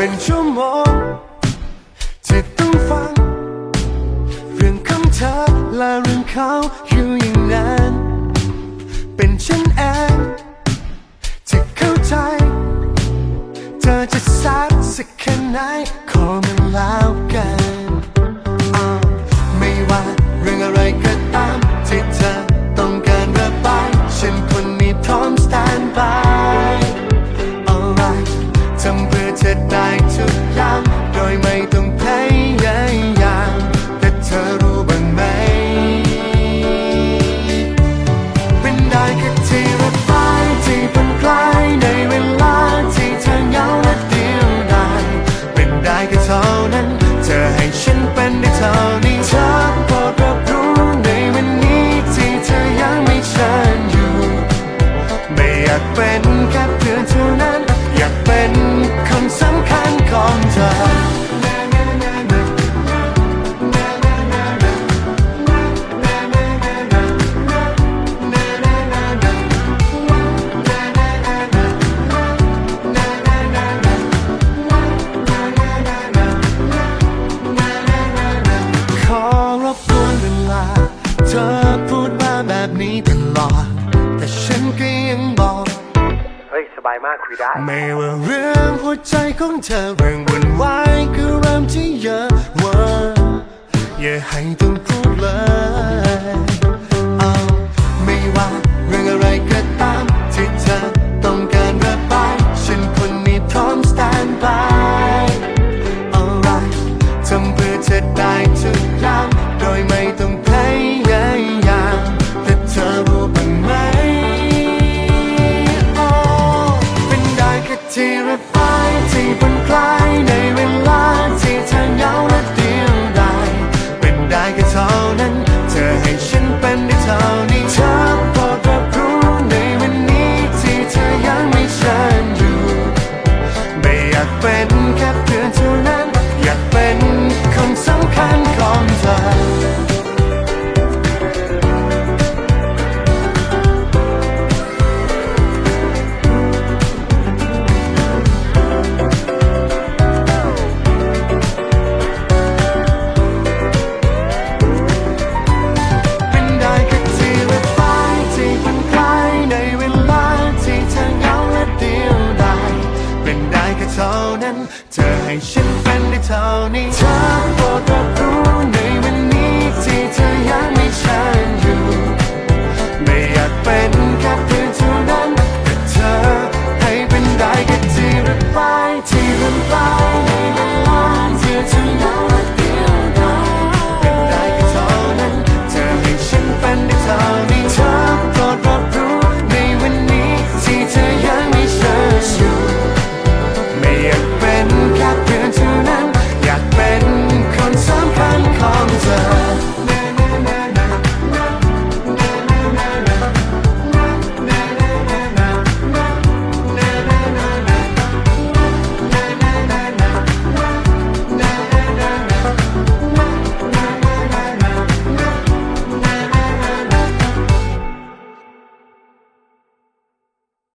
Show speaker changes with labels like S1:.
S1: เป็นชั่วโมงที่ต้องฟัง เรื่องของเธอและเรื่องเขาอยู่อย่างนั้น เป็นฉันเองที่เข้าใจ เธอจะซักสักแค่ไหนขอมันแล้วกัน ไม่ว่าเรื่องอะไรก็ เป็นแค่เพื่อนเท่านั้น อยากเป็นคนสำคัญของเธอขอรบกวนเวลาเธอพูดมาแบบนี้ตลอด แต่ฉันก็ยัง บายมากคุยได้ ไม่ว่าเรื่องหัวใจของเธอเรื่องวุ่นวายก็เริ่มที่เยอะว่าอย่าให้ต้องกลัว ท่านั้น เธอให้ฉันเป็นได้เท่านี้เธอโปรดรับรู้ในวันนี้ที่เธอยังไม่ฉันอยู่ ไม่อยากเป็นแค่เพียงเท่านั้นแต่เธอให้เป็นได้แค่ที่ระบายที่ระบ